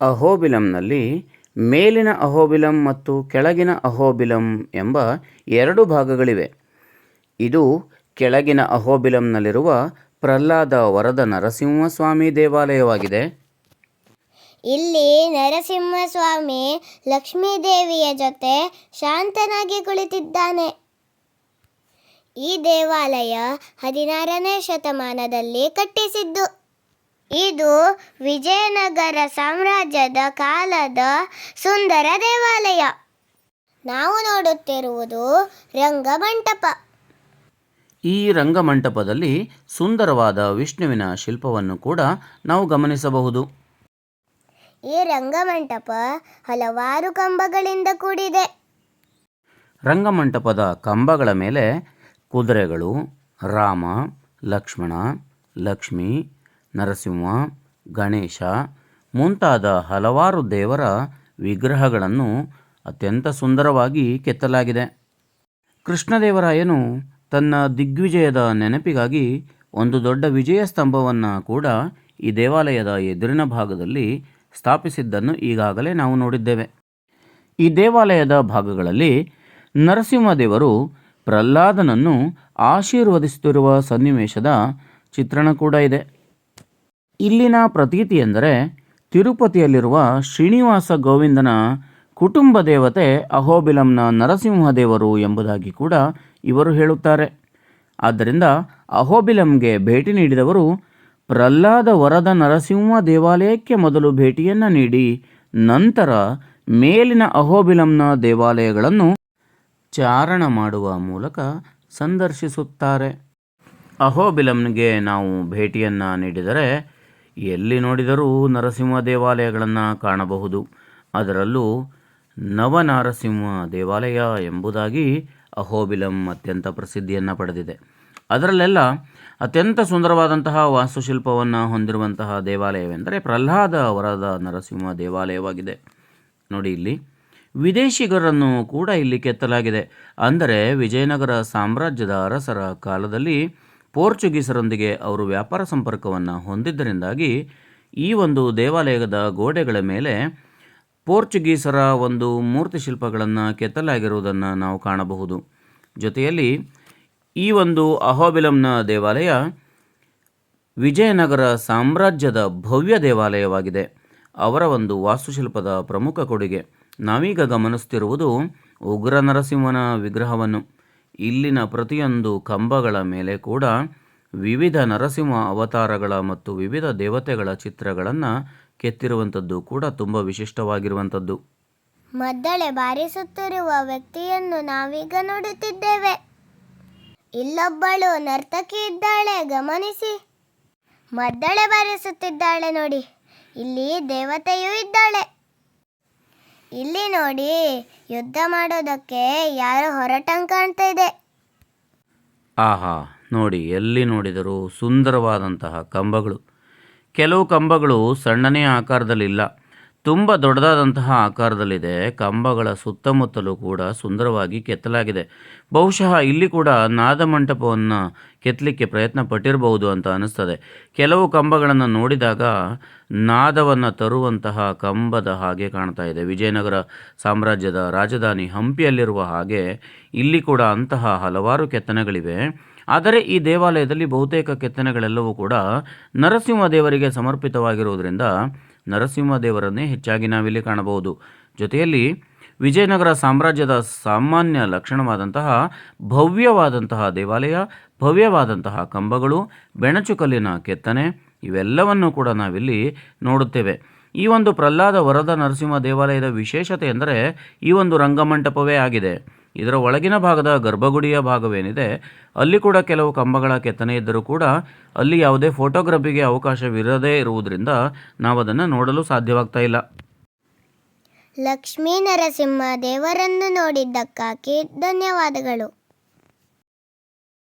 ಅಹೋಬಿಲಂನಲ್ಲಿ ಮೇಲಿನ ಅಹೋಬಿಲಂ ಮತ್ತು ಕೆಳಗಿನ ಅಹೋಬಿಲಂ ಎಂಬ ಎರಡು ಭಾಗಗಳಿವೆ. ಇದು ಕೆಳಗಿನ ಅಹೋಬಿಲಂನಲ್ಲಿರುವ ಪ್ರಹ್ಲಾದ ವರದ ನರಸಿಂಹಸ್ವಾಮಿ ದೇವಾಲಯವಾಗಿದೆ. ಇಲ್ಲಿ ನರಸಿಂಹಸ್ವಾಮಿ ಲಕ್ಷ್ಮೀದೇವಿಯ ಜೊತೆ ಶಾಂತನಾಗಿ ಕುಳಿತಿದ್ದಾನೆ. ಈ ದೇವಾಲಯ ಹದಿನಾರನೇ ಶತಮಾನದಲ್ಲಿ ಕಟ್ಟಿಸಿದ್ದು. ಇದು ವಿಜಯನಗರ ಸಾಮ್ರಾಜ್ಯದ ಕಾಲದ ಸುಂದರ ದೇವಾಲಯ. ನಾವು ನೋಡುತ್ತಿರುವುದು ರಂಗಮಂಟಪ. ಈ ರಂಗಮಂಟಪದಲ್ಲಿ ಸುಂದರವಾದ ವಿಷ್ಣುವಿನ ಶಿಲ್ಪವನ್ನು ಕೂಡ ನಾವು ಗಮನಿಸಬಹುದು. ಈ ರಂಗಮಂಟಪ ಹಲವಾರು ಕಂಬಗಳಿಂದ ಕೂಡಿದೆ. ರಂಗಮಂಟಪದ ಕಂಬಗಳ ಮೇಲೆ ಕುದುರೆಗಳು ರಾಮ ಲಕ್ಷ್ಮಣ ಲಕ್ಷ್ಮಿ ನರಸಿಂಹ, ಗಣೇಶ ಮುಂತಾದ ಹಲವಾರು ದೇವರ ವಿಗ್ರಹಗಳನ್ನು ಅತ್ಯಂತ ಸುಂದರವಾಗಿ ಕೆತ್ತಲಾಗಿದೆ. ಕೃಷ್ಣದೇವರಾಯನು ತನ್ನ ದಿಗ್ವಿಜಯದ ನೆನಪಿಗಾಗಿ ಒಂದು ದೊಡ್ಡ ವಿಜಯ ಸ್ತಂಭವನ್ನು ಕೂಡ ಈ ದೇವಾಲಯದ ಎದುರಿನ ಭಾಗದಲ್ಲಿ ಸ್ಥಾಪಿಸಿದ್ದನ್ನು ಈಗಾಗಲೇ ನಾವು ನೋಡಿದ್ದೇವೆ. ಈ ದೇವಾಲಯದ ಭಾಗಗಳಲ್ಲಿ ನರಸಿಂಹದೇವರು ಪ್ರಹ್ಲಾದನನ್ನು ಆಶೀರ್ವದಿಸುತ್ತಿರುವ ಸನ್ನಿವೇಶದ ಚಿತ್ರಣ ಕೂಡ ಇದೆ. ಇಲ್ಲಿನ ಪ್ರತೀತಿ ಎಂದರೆ ತಿರುಪತಿಯಲ್ಲಿರುವ ಶ್ರೀನಿವಾಸ ಗೋವಿಂದನ ಕುಟುಂಬ ದೇವತೆ ಅಹೋಬಿಲಂನ ನರಸಿಂಹದೇವರು ಎಂಬುದಾಗಿ ಕೂಡ ಇವರು ಹೇಳುತ್ತಾರೆ. ಆದ್ದರಿಂದ ಅಹೋಬಿಲಂಗೆ ಭೇಟಿ ನೀಡಿದವರು ಪ್ರಹ್ಲಾದ ವರದ ನರಸಿಂಹ ದೇವಾಲಯಕ್ಕೆ ಮೊದಲು ಭೇಟಿಯನ್ನು ನೀಡಿ ನಂತರ ಮೇಲಿನ ಅಹೋಬಿಲಂನ ದೇವಾಲಯಗಳನ್ನು ಚಾರಣ ಮಾಡುವ ಮೂಲಕ ಸಂದರ್ಶಿಸುತ್ತಾರೆ. ಅಹೋಬಿಲಂಗೆ ನಾವು ಭೇಟಿಯನ್ನು ನೀಡಿದರೆ ಎಲ್ಲಿ ನೋಡಿದರೂ ನರಸಿಂಹ ದೇವಾಲಯಗಳನ್ನು ಕಾಣಬಹುದು. ಅದರಲ್ಲೂ ನವನರಸಿಂಹ ದೇವಾಲಯ ಎಂಬುದಾಗಿ ಅಹೋಬಿಲಂ ಅತ್ಯಂತ ಪ್ರಸಿದ್ಧಿಯನ್ನು ಪಡೆದಿದೆ. ಅದರಲ್ಲೆಲ್ಲ ಅತ್ಯಂತ ಸುಂದರವಾದಂತಹ ವಾಸ್ತುಶಿಲ್ಪವನ್ನು ಹೊಂದಿರುವಂತಹ ದೇವಾಲಯವೆಂದರೆ ಪ್ರಹ್ಲಾದ ವರದ ನರಸಿಂಹ ದೇವಾಲಯವಾಗಿದೆ. ನೋಡಿ ಇಲ್ಲಿ, ವಿದೇಶಿಗರನ್ನು ಕೂಡ ಇಲ್ಲಿ ಕೆತ್ತಲಾಗಿದೆ. ಅಂದರೆ ವಿಜಯನಗರ ಸಾಮ್ರಾಜ್ಯದ ಅರಸರ ಕಾಲದಲ್ಲಿ ಪೋರ್ಚುಗೀಸರೊಂದಿಗೆ ಅವರು ವ್ಯಾಪಾರ ಸಂಪರ್ಕವನ್ನು ಹೊಂದಿದ್ದರಿಂದಾಗಿ ಈ ಒಂದು ದೇವಾಲಯದ ಗೋಡೆಗಳ ಮೇಲೆ ಪೋರ್ಚುಗೀಸರ ಒಂದು ಮೂರ್ತಿ ಶಿಲ್ಪಗಳನ್ನು ಕೆತ್ತಲಾಗಿರುವುದನ್ನು ನಾವು ಕಾಣಬಹುದು. ಜೊತೆಯಲ್ಲಿ ಈ ಒಂದು ಅಹೋಬಿಲಂನ ದೇವಾಲಯ ವಿಜಯನಗರ ಸಾಮ್ರಾಜ್ಯದ ಭವ್ಯ ದೇವಾಲಯವಾಗಿದೆ. ಅವರ ಒಂದು ವಾಸ್ತುಶಿಲ್ಪದ ಪ್ರಮುಖ ಕೊಡುಗೆ. ನಾವೀಗ ಗಮನಿಸುತ್ತಿರುವುದು ಉಗ್ರ ನರಸಿಂಹನ ವಿಗ್ರಹವನ್ನು. ಇಲ್ಲಿನ ಪ್ರತಿಯೊಂದು ಕಂಬಗಳ ಮೇಲೆ ಕೂಡ ವಿವಿಧ ನರಸಿಂಹ ಅವತಾರಗಳ ಮತ್ತು ವಿವಿಧ ದೇವತೆಗಳ ಚಿತ್ರಗಳನ್ನು ಕೆತ್ತಿರುವಂಥದ್ದು ಕೂಡ ತುಂಬ ವಿಶಿಷ್ಟವಾಗಿರುವಂಥದ್ದು. ಮದ್ದಳೆ ಬಾರಿಸುತ್ತಿರುವ ವ್ಯಕ್ತಿಯನ್ನು ನಾವೀಗ ನೋಡುತ್ತಿದ್ದೇವೆ. ಇಲ್ಲೊಬ್ಬಳು ನರ್ತಕಿ ಇದ್ದಾಳೆ, ಗಮನಿಸಿ. ಮದ್ದಳೆ ಬಾರಿಸುತ್ತಿದ್ದಾಳೆ ನೋಡಿ, ಇಲ್ಲಿ ದೇವತೆಯೂ ಇದ್ದಾಳೆ. ನೋಡಿ, ಯುದ್ಧ ಮಾಡೋದಕ್ಕೆ ಯಾರು ಹೊರಟಂಗ್ ಕಾಣ್ತಾ ಇದೆ. ಆಹಾ, ನೋಡಿ, ಎಲ್ಲಿ ನೋಡಿದರೂ ಸುಂದರವಾದಂತಹ ಕಂಬಗಳು. ಕೆಲವು ಕಂಬಗಳು ಸಣ್ಣನೇ ಆಕಾರದಲ್ಲಿಲ್ಲ. ತುಂಬ ದೊಡ್ಡದಾದಂತಹ ಆಕಾರದಲ್ಲಿದೆ. ಕಂಬಗಳ ಸುತ್ತಮುತ್ತಲೂ ಕೂಡ ಸುಂದರವಾಗಿ ಕೆತ್ತಲಾಗಿದೆ. ಬಹುಶಃ ಇಲ್ಲಿ ಕೂಡ ನಾದಮಂಟಪವನ್ನು ಕೆತ್ತಲಿಕ್ಕೆ ಪ್ರಯತ್ನ ಪಟ್ಟಿರಬಹುದು ಅಂತ ಅನಿಸ್ತದೆ. ಕೆಲವು ಕಂಬಗಳನ್ನು ನೋಡಿದಾಗ ನಾದವನ್ನು ತರುವಂತಹ ಕಂಬದ ಹಾಗೆ ಕಾಣ್ತಾ ಇದೆ. ವಿಜಯನಗರ ಸಾಮ್ರಾಜ್ಯದ ರಾಜಧಾನಿ ಹಂಪಿಯಲ್ಲಿರುವ ಹಾಗೆ ಇಲ್ಲಿ ಕೂಡ ಅಂತಹ ಹಲವಾರು ಕೆತ್ತನೆಗಳಿವೆ. ಆದರೆ ಈ ದೇವಾಲಯದಲ್ಲಿ ಬಹುತೇಕ ಕೆತ್ತನೆಗಳೆಲ್ಲವೂ ಕೂಡ ನರಸಿಂಹ ದೇವರಿಗೆ ಸಮರ್ಪಿತವಾಗಿರುವುದರಿಂದ ನರಸಿಂಹ ದೇವರನ್ನೇ ಹೆಚ್ಚಾಗಿ ನಾವಿಲ್ಲಿ ಕಾಣಬಹುದು. ಜೊತೆಯಲ್ಲಿ ವಿಜಯನಗರ ಸಾಮ್ರಾಜ್ಯದ ಸಾಮಾನ್ಯ ಲಕ್ಷಣವಾದಂತಹ ಭವ್ಯವಾದಂತಹ ದೇವಾಲಯ, ಭವ್ಯವಾದಂತಹ ಕಂಬಗಳು, ಬೆಣಚುಕಲ್ಲಿನ ಕೆತ್ತನೆ, ಇವೆಲ್ಲವನ್ನು ಕೂಡ ನಾವಿಲ್ಲಿ ನೋಡುತ್ತೇವೆ. ಈ ಒಂದು ಪ್ರಹ್ಲಾದ ವರದ ನರಸಿಂಹ ದೇವಾಲಯದ ವಿಶೇಷತೆ ಎಂದರೆ ಈ ಒಂದು ರಂಗಮಂಟಪವೇ ಆಗಿದೆ. ಇದರ ಒಳಗಿನ ಭಾಗದ ಗರ್ಭಗುಡಿಯ ಭಾಗವೇನಿದೆ, ಅಲ್ಲಿ ಕೂಡ ಕೆಲವು ಕಂಬಗಳ ಕೆತ್ತನೆ ಇದ್ದರೂ ಕೂಡ ಅಲ್ಲಿ ಯಾವುದೇ ಫೋಟೋಗ್ರಫಿಗೆ ಅವಕಾಶವಿರದೇ ಇರುವುದರಿಂದ ನಾವು ಅದನ್ನು ನೋಡಲು ಸಾಧ್ಯವಾಗ್ತಾ ಇಲ್ಲ. ಲಕ್ಷ್ಮೀ ನರಸಿಂಹ ದೇವರನ್ನು ನೋಡಿದ್ದಕ್ಕಾಗಿ ಧನ್ಯವಾದಗಳು.